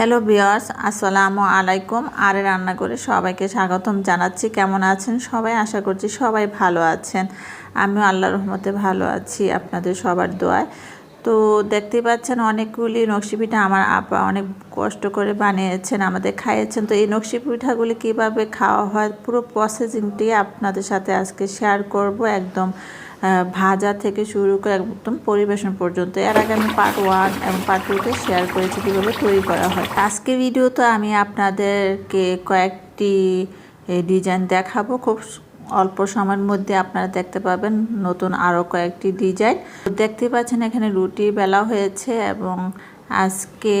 Hello বিয়ার্স আসসালামু আলাইকুম। আরে রান্না করে সবাইকে স্বাগতম জানাচ্ছি। কেমন আছেন সবাই? আশা করছি সবাই ভালো আছেন। আমিও আল্লাহর রহমতে ভালো আছি, আপনাদের সবার দোয়ায়। তো দেখতে পাচ্ছেন অনেকগুলি নকশি পিঠা আমার আপা অনেক কষ্ট করে বানিয়েছেন, আমাদের খাইয়েছেন। তো এই নকশি পিঠাগুলি কীভাবে খাওয়া হয়, পুরো প্রসেসিংটি আপনাদের সাথে আজকে শেয়ার করব। একদম ভাজা থেকে শুরু করে একদম পরিবেশন পর্যন্ত। এর আগে আমি পার্ট ওয়ান এবং পার্ট টুতে শেয়ার করেছি কীভাবে তৈরি করা হয়। আজকে ভিডিওতে আমি আপনাদেরকে কয়েকটি ডিজাইন দেখাবো। খুব অল্প সময়ের মধ্যে আপনারা দেখতে পাবেন নতুন আরও কয়েকটি ডিজাইন দেখতে পাচ্ছেন এখানে রুটি বেলা হয়েছে এবং আজকে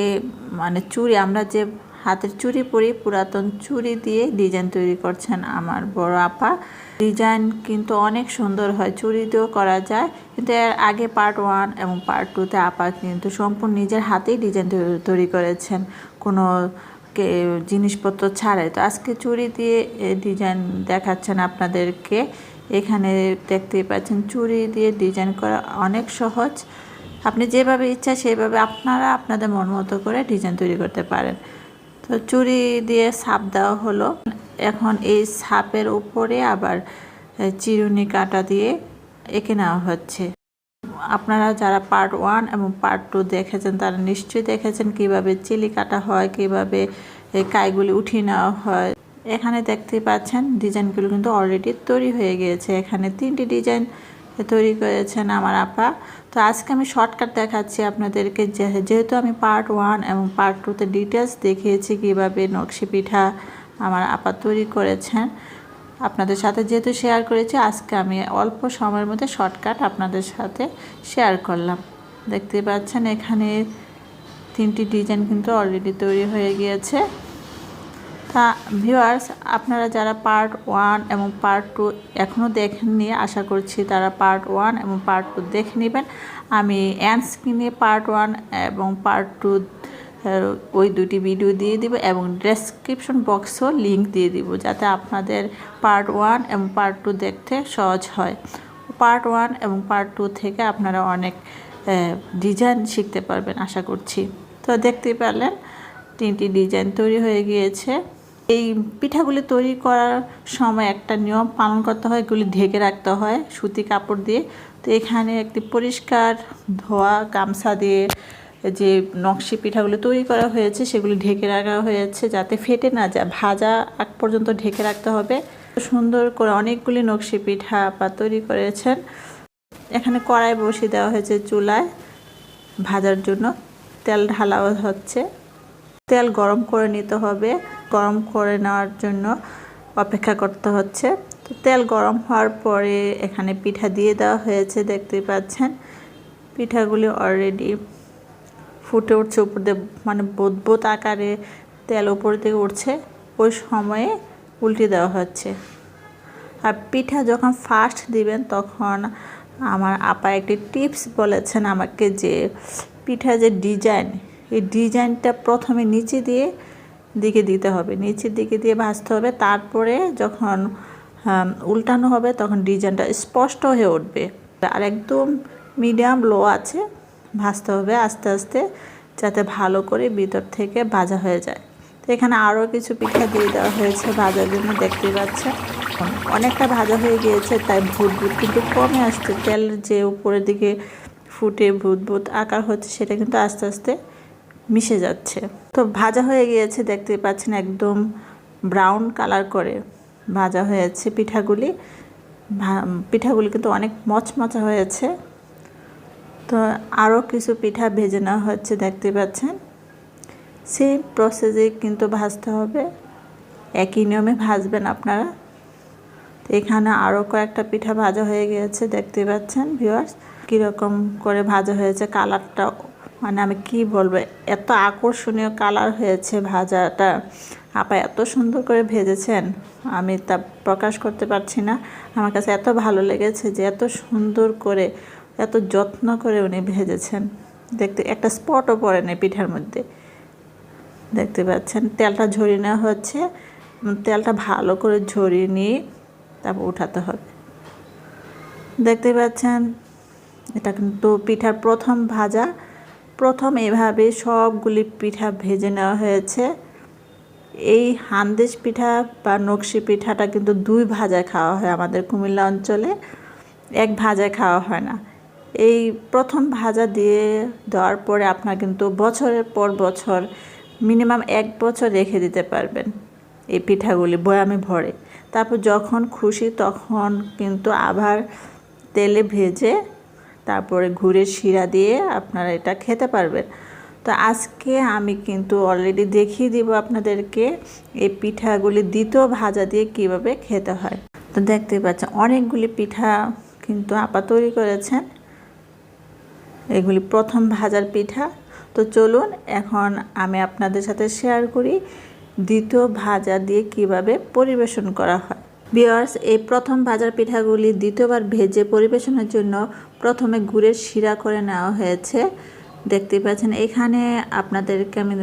মানে চুড়ি আমরা যে হাতের চুড়ি পরি, পুরাতন চুড়ি দিয়ে ডিজাইন তৈরি করছেন আমার বড় আপা। ডিজাইন কিন্তু অনেক সুন্দর হয় দিয়েও করা যায়। কিন্তু এর আগে পার্ট ওয়ান এবং পার্ট টুতে আপা কিন্তু সম্পূর্ণ নিজের হাতেই ডিজাইন তৈরি করেছেন। কোনো জিনিসপত্র ছাড়াই। তো আজকে চুড়ি দিয়ে ডিজাইন দেখাচ্ছেন আপনাদেরকে। এখানে দেখতেই পাচ্ছেন চুড়ি দিয়ে ডিজাইন করা অনেক সহজ। আপনি যেভাবে ইচ্ছা সেভাবে আপনারা আপনাদের মন মতো করে ডিজাইন তৈরি করতে পারেন। তো চুড়ি দিয়ে ছাপ দেওয়া হলো। এখন এই ছাপের উপরে আবার চিরুনি কাটা দিয়ে এঁকে নেওয়া হচ্ছে। আপনারা যারা পার্ট ওয়ান এবং পার্ট টু দেখেছেন, তারা নিশ্চয়ই দেখেছেন কীভাবে চিলি কাটা হয়, কীভাবে কাইগুলি উঠিয়ে নেওয়া হয়। এখানে দেখতে পাচ্ছেন, ডিজাইনগুলো কিন্তু অলরেডি তৈরি হয়ে গিয়েছে। এখানে তিনটি ডিজাইন তৈরি করেছেন আমার আপা। তো আজকে আমি শর্টকাট দেখাচ্ছি আপনাদেরকে। যেহেতু আমি পার্ট ওয়ান এবং পার্ট টুতে ডিটেলস দেখিয়েছি কীভাবে নকশি পিঠা আমার আপা তৈরি করেছেন, আপনাদের সাথে যেহেতু শেয়ার করেছি, আজকে আমি অল্প সময়ের মধ্যে শর্টকাট আপনাদের সাথে শেয়ার করলাম। দেখতে পাচ্ছেন এখানে তিনটি ডিজাইন কিন্তু অলরেডি তৈরি হয়ে গিয়েছে। তা ভিউয়ার্স আপনারা যারা পার্ট ওয়ান এবং পার্ট টু এখনও দেখেননি, আশা করছি তারা পার্ট ওয়ান এবং পার্ট টু দেখে নেবেন। আমি অ্যান্ড স্ক্রিনে পার্ট ওয়ান এবং পার্ট টু ওই দুটি ভিডিও দিয়ে দিব এবং ডেসক্রিপশন বক্সও লিংক দিয়ে দিব যাতে আপনাদের পার্ট ওয়ান এবং পার্ট টু দেখতে সহজ হয়। পার্ট ওয়ান এবং পার্ট টু থেকে আপনারা অনেক ডিজাইন শিখতে পারবেন, আশা করছি। তো দেখতেই পারলেন, তিনটি ডিজাইন তৈরি হয়ে গিয়েছে। এই পিঠাগুলি তৈরি করার সময় একটা নিয়ম পালন করতে হয়, এগুলি ঢেকে রাখতে হয় সুতি কাপড় দিয়ে। তো এখানে একটি পরিষ্কার ধোয়া গামছা দিয়ে যে নকশি পিঠাগুলো তৈরি করা হয়েছে, সেগুলি ঢেকে রাখা হয়েছে যাতে ফেটে না যায়। ভাজা আগ পর্যন্ত ঢেকে রাখতে হবে। সুন্দর করে অনেকগুলি নকশি পিঠা বা তৈরি করেছেন। এখানে কড়াই বসিয়ে দেওয়া হয়েছে চুলায় ভাজার জন্য। তেল ঢালাও হচ্ছে। তেল গরম করে নিতে হবে। গরম করে নেওয়ার জন্য অপেক্ষা করতে হচ্ছে। তো তেল গরম হওয়ার পরে এখানে পিঠা দিয়ে দেওয়া হয়েছে, দেখতেই পাচ্ছেন। পিঠাগুলি অলরেডি ফুটে উঠছে, উপর দিয়ে মানে বোধ আকারে তেল উপর থেকে উঠছে। ওই সময়ে উল্টে দেওয়া হচ্ছে। আর পিঠা যখন ফার্স্ট দিবেন, তখন আমার আপা একটি টিপস বলেছেন আমাকে যে পিঠা যে ডিজাইন এই ডিজাইনটা প্রথমে নিচে দিয়ে দিকে দিতে হবে। নিচের দিকে দিয়ে ভাজতে হবে। তারপরে যখন আম, উল্টানো হবে তখন ডিজাইনটা স্পষ্ট হয়ে উঠবে। আর একদম মিডিয়াম লো আছে ভাজতে হবে আস্তে আস্তে যাতে ভালো করে ভিতর থেকে ভাজা হয়ে যায়। তো এখানে আরও কিছু পিঠা দিয়ে দেওয়া হয়েছে ভাজার জন্য দেখতেই পাচ্ছেন। অনেকটা ভাজা হয়ে গিয়েছে তাই ভুট ভুট কিন্তু কমে আসছে। তেল যে উপরের দিকে ফুটে ভুট ভুট আকার হচ্ছে সেটা কিন্তু আস্তে আস্তে মিশে যাচ্ছে। তো ভাজা হয়ে গিয়েছে দেখতে পাচ্ছেন একদম ব্রাউন কালার করে ভাজা হয়েছে পিঠাগুলি। পিঠাগুলি কিন্তু অনেক মচমচা হয়েছে। তো আরও কিছু পিঠা ভেজে নেওয়া হচ্ছে দেখতে পাচ্ছেন। সেম প্রসেসে কিন্তু ভাজতে হবে। একই নিয়মে ভাজবেন আপনারা। তো এখানে আরও কয়েকটা পিঠা ভাজা হয়ে গিয়েছে দেখতে পাচ্ছেন ভিউয়ার্স কীরকম করে ভাজা হয়েছে কালারটা মানে আমি কি বলব, এত আকর্ষণীয় কালার হয়েছে ভাজাটা। আপা এত সুন্দর করে ভেজেছেন, আমি তা প্রকাশ করতে পারছি না। আমার কাছে এত ভালো লেগেছে যে এত সুন্দর করে, এত যত্ন করে উনি ভেজেছেন। দেখতে, একটা স্পটও পড়ে নেই পিঠার মধ্যে। দেখতে পাচ্ছেন, তেলটা ঝরিয়ে নেওয়া হচ্ছে। তেলটা ভালো করে ঝরিয়ে নিয়ে তারপর উঠাতে হবে। দেখতে পাচ্ছেন, এটা কিন্তু পিঠার প্রথম ভাজা। প্রথম এভাবে সবগুলি পিঠা ভেজে নেওয়া হয়েছে। এই হান্দেশ পিঠা বা নকশি পিঠাটা কিন্তু দুই ভাজায় খাওয়া হয় আমাদের কুমিল্লা অঞ্চলে, এক ভাজায় খাওয়া হয় না। এই প্রথম ভাজা দিয়ে দেওয়ার পরে আপনার কিন্তু বছরের পর বছর মিনিমাম এক বছর রেখে দিতে পারবেন এই পিঠাগুলি বয়ামে ভরে। তারপর যখন খুশি তখন কিন্তু আবার তেলে ভেজে তারপরে ঘুরে শিরা দিয়ে আপনারা এটা খেতে পারবেন। তো আজকে আমি কিন্তু অলরেডি দেখিয়ে দিব আপনাদেরকে এই পিঠাগুলি দ্বিতীয় ভাজা দিয়ে কীভাবে খেতে হয়। তো দেখতে পাচ্ছেন, অনেকগুলি পিঠা কিন্তু আপা তৈরি করেছেন। এগুলি প্রথম ভাজার পিঠা। তো চলুন, এখন আমি আপনাদের সাথে শেয়ার করি দ্বিতীয় ভাজা দিয়ে কীভাবে পরিবেশন করা হয়। বিয়ার্স এই প্রথম ভাজার পিঠাগুলি দ্বিতীয়বার ভেজে পরিবেশনের জন্য প্রথমে গুড়ের শিরা করে নেওয়া হয়েছে। দেখতে পাচ্ছেন, এখানে আপনাদেরকে আমি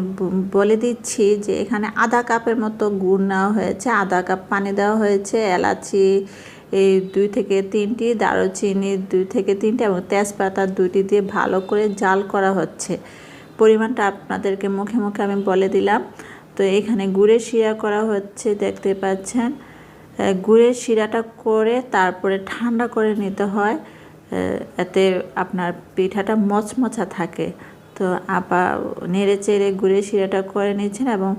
বলে দিচ্ছি যে এখানে আধা কাপের মতো গুড় নেওয়া হয়েছে, আধা কাপ পানি দেওয়া হয়েছে, এলাচি, এই দুই থেকে তিনটি, দারুচিনি দুই থেকে তিনটি এবং তেজপাতা দুইটি দিয়ে ভালো করে জাল করা হচ্ছে। পরিমাণটা আপনাদেরকে মুখে মুখে আমি বলে দিলাম। তো এখানে গুড়ের শিরা করা হচ্ছে, দেখতে পাচ্ছেন। গুড়ের শিরাটা করে তারপরে ঠান্ডা করে নিতে হয় এতে আপনার পিঠাটা মচমচা থাকে। তো আপা নেড়ে চেড়ে গুড়ের শিরাটা করে নিচ্ছেন এবং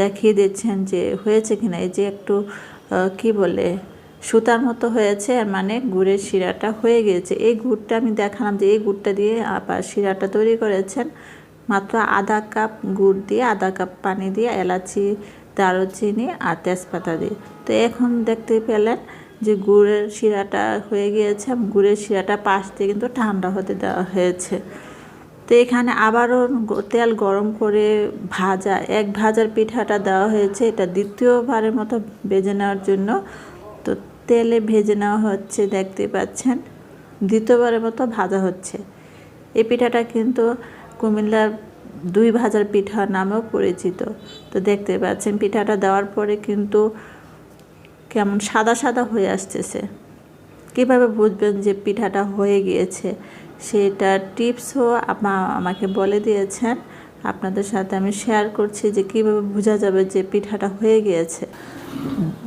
দেখিয়ে দিচ্ছেন যে হয়েছে কিনা। এই যে একটু কি বলে, সুতার মতো হয়েছে মানে গুড়ের শিরাটা হয়ে গিয়েছে। এই গুড়টা আমি দেখালাম যে এই গুড়টা দিয়ে আপা শিরাটা তৈরি করেছেন। মাত্র আধা কাপ গুড় দিয়ে, আধা কাপ পানি দিয়ে এলাচি দারুচিনি আর তেজপাতা দিয়ে। তো এখন দেখতে পেলেন যে গুড়ের শিরাটা হয়ে গিয়েছে গুড়ের শিরাটা পাশ দিয়ে কিন্তু ঠান্ডা হতে দেওয়া হয়েছে। তো এখানে আবারও তেল গরম করে ভাজা, এক ভাজার পিঠাটা দেওয়া হয়েছে। এটা দ্বিতীয়বারের মতো ভেজে নেওয়ার জন্য। তো তেলে ভেজে নেওয়া হচ্ছে, দেখতে পাচ্ছেন। দ্বিতীয়বারের মতো ভাজা হচ্ছে। এই পিঠাটা কিন্তু কুমিল্লার দুই ভাজার পিঠা নামেও পরিচিত। তো দেখতে পাচ্ছেন, পিঠাটা দেওয়ার পরে কিন্তু কেমন সাদা সাদা হয়ে আসতেছে। কীভাবে বুঝবেন যে পিঠাটা হয়ে গিয়েছে? সেটা টিপসও আমাকে বলে দিয়েছেন। আপনাদের সাথে আমি শেয়ার করছি যে কীভাবে বোঝা যাবে যে পিঠাটা হয়ে গিয়েছে।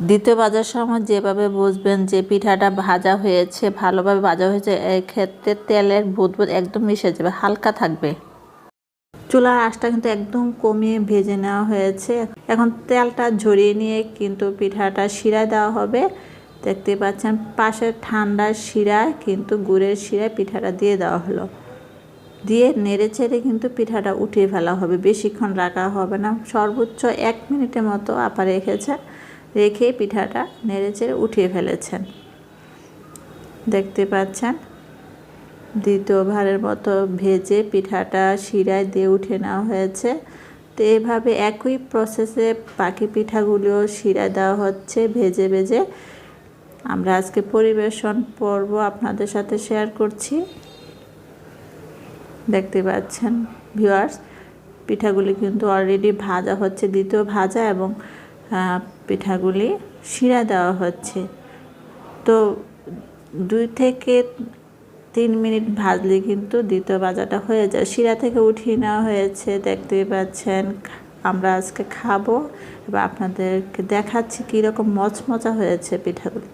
দ্বিতীয় ভাজার সময় যেভাবে বুঝবেন যে পিঠাটা ভাজা হয়েছে, ভালোভাবে ভাজা হয়েছে, এক্ষেত্রে তেলের বুধ একদম মিশে যাবে, হালকা থাকবে। চুলার আঁচটা কিন্তু একদম কমিয়ে ভেজে নেওয়া হয়েছে। এখন তেলটা ঝরিয়ে নিয়ে কিন্তু পিঠাটা শিরায় দেওয়া হবে। দেখতে পাচ্ছেন পাশের ঠান্ডার শিরায় কিন্তু গুড়ের শিরায় পিঠাটা দিয়ে দেওয়া হলো। দিয়ে নেড়ে চেড়ে কিন্তু পিঠাটা উঠিয়ে ফেলা হবে। বেশিক্ষণ রাখা হবে না। সর্বোচ্চ এক মিনিটের মতো আপা রেখেছেন রেখে পিঠাটা নেড়ে চেড়ে উঠিয়ে ফেলেছেন। দেখতে পাচ্ছেন দ্বিতীয়বারের মতো ভেজে পিঠাটা শিরায় দিয়ে উঠে নেওয়া হয়েছে। তো এভাবে একই প্রসেসে পাখি পিঠাগুলিও শিরায় দেওয়া হচ্ছে ভেজে ভেজে। আমরা আজকে পরিবেশন পর্ব আপনাদের সাথে শেয়ার করছি। দেখতে পাচ্ছেন ভিউয়ার্স পিঠাগুলি কিন্তু অলরেডি ভাজা হচ্ছে, দ্বিতীয় ভাজা এবং পিঠাগুলি শিরা দেওয়া হচ্ছে। তো দুই থেকে তিন মিনিট ভাজলে কিন্তু দ্বিতীয় ভাজাটা হয়ে যায়। শিরা থেকে উঠিয়ে নেওয়া হয়েছে, দেখতেই পাচ্ছেন। আমরা আজকে খাব। এবার আপনাদেরকে দেখাচ্ছি কীরকম মচমচা হয়েছে পিঠাগুলি।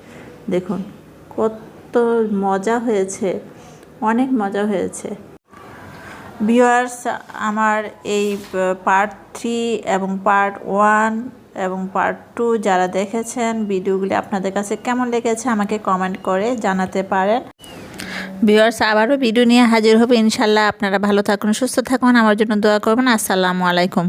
দেখুন, কত মজা হয়েছে, অনেক মজা হয়েছে। ভিউয়ার্স, আমার এই পার্ট থ্রি এবং পার্ট ওয়ান এবং পার্ট টু যারা দেখেছেন, ভিডিওগুলি আপনাদের কাছে কেমন লেগেছে আমাকে কমেন্ট করে জানাতে পারেন। ভিউয়ার্স, আবারও ভিডিও নিয়ে হাজির হবে। ইনশাল্লাহ আপনারা ভালো থাকুন, সুস্থ থাকুন। আমার জন্য দোয়া করবেন। আসসালামু আলাইকুম।